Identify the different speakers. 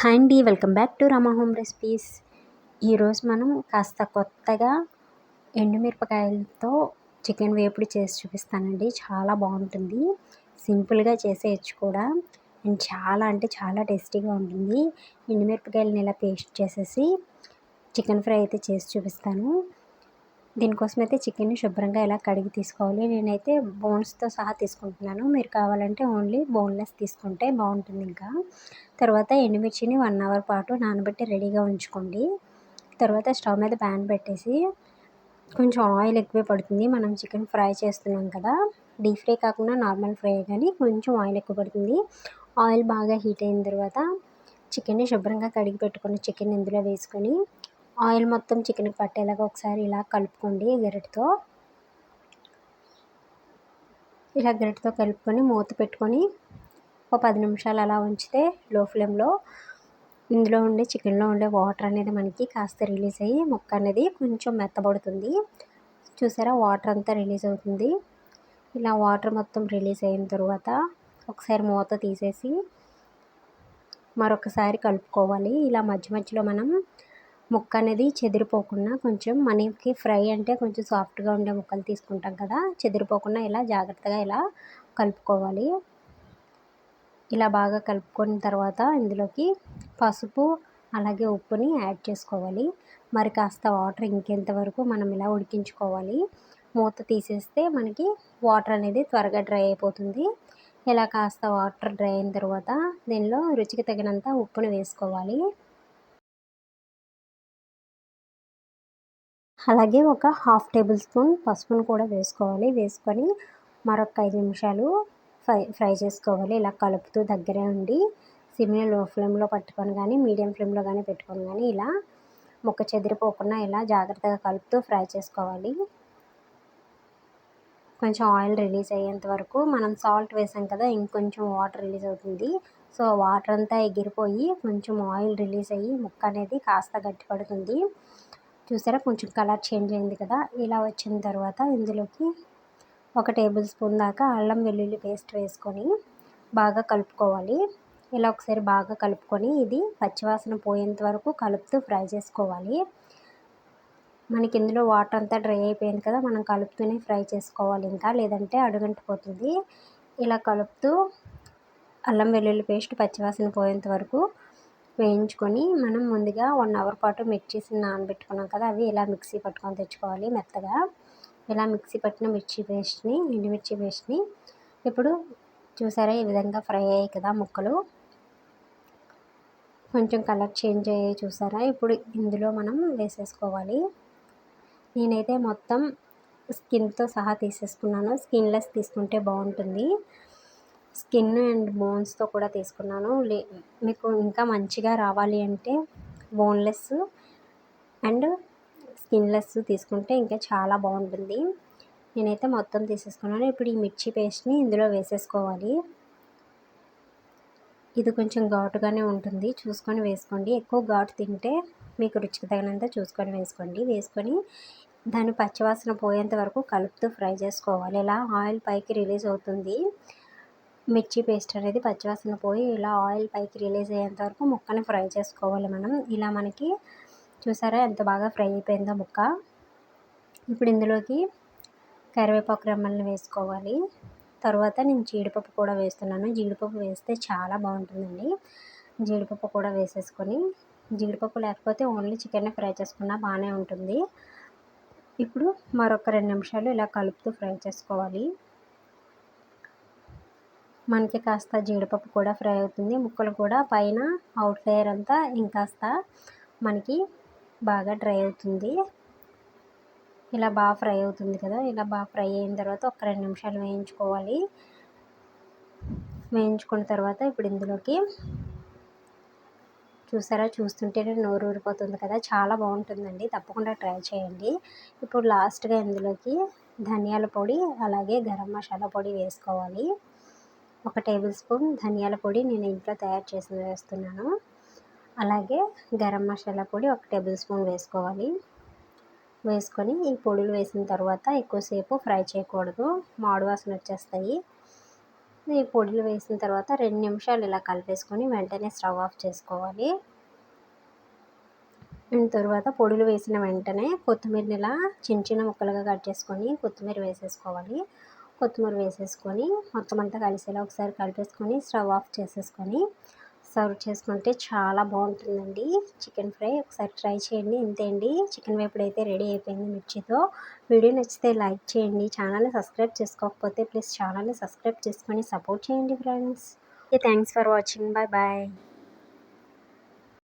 Speaker 1: Hi అండి welcome back to Rama home recipes. ఈరోజు మనం కాస్త కొత్తగా ఎండుమిరపకాయలతో చికెన్ వేపుడు చేసి చూపిస్తానండి. చాలా బాగుంటుంది. సింపుల్గా చేసేయచ్చు కూడా. అండ్ చాలా అంటే చాలా టేస్టీగా ఉంటుంది. ఎండుమిరపకాయలని ఇలా పేస్ట్ చేసేసి చికెన్ ఫ్రై అయితే చేసి చూపిస్తాను. దీనికోసం అయితే చికెన్ని శుభ్రంగా ఇలా కడిగి తీసుకోవాలి నేనైతే బోన్స్తో సహా తీసుకుంటున్నాను. మీరు కావాలంటే ఓన్లీ బోన్లెస్ తీసుకుంటే బాగుంటుంది ఇంకా. తర్వాత ఎండుమిర్చిని వన్ అవర్ పాటు నానబెట్టి రెడీగా ఉంచుకోండి. తర్వాత స్టవ్ మీద ప్యాన్ పెట్టేసి కొంచెం ఆయిల్ ఎక్కువే పడుతుంది. మనం చికెన్ ఫ్రై చేస్తున్నాం కదా డీప్ ఫ్రై కాకుండా నార్మల్ ఫ్రై కానీ కొంచెం ఆయిల్ ఎక్కువ పడుతుంది. ఆయిల్ బాగా హీట్ అయిన తర్వాత చికెన్ని శుభ్రంగా కడిగి పెట్టుకున్న చికెన్ ఇందులో వేసుకొని ఆయిల్ మొత్తం చికెన్కి పట్టేలాగా ఒకసారి ఇలా కలుపుకోండి గరిటతో. ఇలా గరిటతో కలుపుకొని మూత పెట్టుకొని ఒక పది నిమిషాలు అలా ఉంచితే లో ఫ్లేమ్లో ఇందులో ఉండే చికెన్లో ఉండే వాటర్ అనేది మనకి కాస్త రిలీజ్ అయ్యి ముక్క అనేది కొంచెం మెత్తబడుతుంది. చూసారా వాటర్ అంతా రిలీజ్ అవుతుంది. ఇలా వాటర్ మొత్తం రిలీజ్ అయిన తర్వాత ఒకసారి మూత తీసేసి మరొకసారి కలుపుకోవాలి. ఇలా మధ్య మధ్యలో మనం ముక్క అనేది చెదిరిపోకుండా కొంచెం మనకి ఫ్రై అంటే కొంచెం సాఫ్ట్గా ఉండే ముక్కలు తీసుకుంటాం కదా చెదిరిపోకుండా ఇలా జాగ్రత్తగా ఇలా కలుపుకోవాలి. ఇలా బాగా కలుపుకున్న తర్వాత ఇందులోకి పసుపు అలాగే ఉప్పుని యాడ్ చేసుకోవాలి. మరి కాస్త వాటర్ ఇంకెంతవరకు మనం ఇలా ఉడికించుకోవాలి. మూత తీసేస్తే మనకి వాటర్ అనేది త్వరగా డ్రై అయిపోతుంది. ఇలా కాస్త వాటర్ డ్రై అయిన తర్వాత దీనిలో రుచికి తగినంత ఉప్పుని వేసుకోవాలి. అలాగే ఒక హాఫ్ టేబుల్ స్పూన్ పసుపును కూడా వేసుకోవాలి. వేసుకొని మరొక ఐదు నిమిషాలు ఫ్రై ఫ్రై చేసుకోవాలి. ఇలా కలుపుతూ దగ్గరే ఉండి సిమ్ని లో ఫ్లేమ్లో పట్టుకొని కానీ మీడియం ఫ్లేమ్లో కానీ పెట్టుకొని కానీ ఇలా ముక్క చెదిరిపోకుండా ఇలా జాగ్రత్తగా కలుపుతూ ఫ్రై చేసుకోవాలి. కొంచెం ఆయిల్ రిలీజ్ అయ్యేంత వరకు మనం సాల్ట్ వేసాం కదా ఇంకొంచెం వాటర్ రిలీజ్ అవుతుంది. సో వాటర్ అంతా ఎగిరిపోయి కొంచెం ఆయిల్ రిలీజ్ అయ్యి ముక్క అనేది కాస్త గట్టి పడుతుంది చూసారా? కొంచెం కలర్ చేంజ్ అయింది కదా? ఇలా వచ్చిన తర్వాత ఇందులోకి ఒక టేబుల్ స్పూన్ దాకా అల్లం వెల్లుల్లి పేస్ట్ వేసుకొని బాగా కలుపుకోవాలి. ఇలా ఒకసారి బాగా కలుపుకొని ఇది పచ్చివాసన పోయేంత వరకు కలుపుతూ ఫ్రై చేసుకోవాలి. మనకి ఇందులో వాటర్ అంతా డ్రై అయిపోయింది కదా? మనం కలుపుతూనే ఫ్రై చేసుకోవాలి ఇంకా. లేదంటే అడుగంటిపోతుంది ఇలా కలుపుతూ అల్లం వెల్లుల్లి పేస్ట్ పచ్చివాసన పోయేంత వరకు వేయించుకొని మనం ముందుగా వన్ అవర్ పాటు మిర్చీస్ నానబెట్టుకున్నాం కదా అవి ఇలా మిక్సీ పట్టుకొని తెచ్చుకోవాలి మెత్తగా. ఇలా మిక్సీ పట్టిన మిర్చి పేస్ట్ని ఎండుమిర్చి పేస్ట్ని ఇప్పుడు చూసారా ఈ విధంగా ఫ్రై అయ్యాయి కదా ముక్కలు. కొంచెం కలర్ చేంజ్ అయ్యాయి చూసారా? ఇప్పుడు ఇందులో మనం వేసేసుకోవాలి. నేనైతే మొత్తం స్కిన్తో సహా తీసేసుకున్నాను. స్కిన్లెస్ తీసుకుంటే బాగుంటుంది. స్కిన్ అండ్ బోన్స్తో కూడా తీసుకున్నాను. లే మీకు ఇంకా మంచిగా రావాలి అంటే బోన్లెస్ అండ్ స్కిన్లెస్ తీసుకుంటే ఇంకా చాలా బాగుంటుంది. నేనైతే మొత్తం తీసేసుకున్నాను. ఇప్పుడు ఈ మిర్చి పేస్ట్ని ఇందులో వేసేసుకోవాలి. ఇది కొంచెం ఘాటుగానే ఉంటుంది. చూసుకొని వేసుకోండి. ఎక్కువ ఘాటు తింటే మీకు రుచికి తగినంత చూసుకొని వేసుకోండి. వేసుకొని దాని పచ్చివాసన పోయేంత వరకు కలుపుతూ ఫ్రై చేసుకోవాలి. ఇలా ఆయిల్ పైకి రిలీజ్ అవుతుంది. మిర్చి పేస్ట్ అనేది పచ్చివాసన పోయి ఇలా ఆయిల్ పైకి రిలీజ్ అయ్యేంత వరకు ముక్కని ఫ్రై చేసుకోవాలి మనం. ఇలా మనకి చూసారా ఎంత బాగా ఫ్రై అయిపోయిందో ముక్క. ఇప్పుడు ఇందులోకి కరివేపాకు రెమ్మల్ని వేసుకోవాలి. తర్వాత నేను జీడిపప్పు కూడా వేస్తున్నాను. జీడిపప్పు వేస్తే చాలా బాగుంటుందండి. జీడిపప్పు కూడా వేసేసుకొని జీడిపప్పు లేకపోతే ఓన్లీ చికెన్ ఫ్రై చేసుకున్నా బాగానే ఉంటుంది. ఇప్పుడు మరొక రెండు నిమిషాలు ఇలా కలుపుతూ ఫ్రై చేసుకోవాలి. మనకి కాస్త జీడిపప్పు కూడా ఫ్రై అవుతుంది. ముక్కలు కూడా పైన అవుట్ లేయర్ అంతా ఇంకాస్త మనకి బాగా డ్రై అవుతుంది. ఇలా బాగా ఫ్రై అవుతుంది కదా. ఇలా బాగా ఫ్రై అయిన తర్వాత ఒక రెండు నిమిషాలు వేయించుకోవాలి. వేయించుకున్న తర్వాత ఇప్పుడు ఇందులోకి చూసారా? చూస్తుంటేనే నోరు ఊరిపోతుంది కదా. చాలా బాగుంటుందండి. తప్పకుండా ట్రై చేయండి. ఇప్పుడు లాస్ట్గా ఇందులోకి ధనియాల పొడి అలాగే గరం మసాలా పొడి వేసుకోవాలి. ఒక టేబుల్ స్పూన్ ధనియాల పొడి నేను ఇంట్లో తయారు చేసి వేస్తున్నాను. అలాగే గరం మసాలా పొడి ఒక టేబుల్ స్పూన్ వేసుకోవాలి. వేసుకొని ఈ పొడులు వేసిన తర్వాత ఎక్కువసేపు ఫ్రై చేయకూడదు. మాడు వాసన వచ్చేస్తాయి. ఈ పొడులు వేసిన తర్వాత రెండు నిమిషాలు ఇలా కలిపేసుకొని వెంటనే స్టవ్ ఆఫ్ చేసుకోవాలి. తర్వాత పొడులు వేసిన వెంటనే కొత్తిమీరని ఇలా చిన్న చిన్న ముక్కలుగా కట్ చేసుకొని కొత్తిమీర వేసేసుకోవాలి. కొత్తిమీర వేసేసుకొని మొత్తం అంతా కలిసేలా ఒకసారి కలిపేసుకొని స్టవ్ ఆఫ్ చేసేసుకొని సర్వ్ చేసుకుంటే చాలా బాగుంటుందండి. చికెన్ ఫ్రై ఒకసారి ట్రై చేయండి. ఇంతే అండి. చికెన్ వేపుడు అయితే రెడీ అయిపోయింది మిర్చితో. వీడియో నచ్చితే లైక్ చేయండి. ఛానల్ని సబ్స్క్రైబ్ చేసుకోకపోతే ప్లీజ్ ఛానల్ని సబ్స్క్రైబ్ చేసుకొని సపోర్ట్ చేయండి friends. Thanks for watching bye bye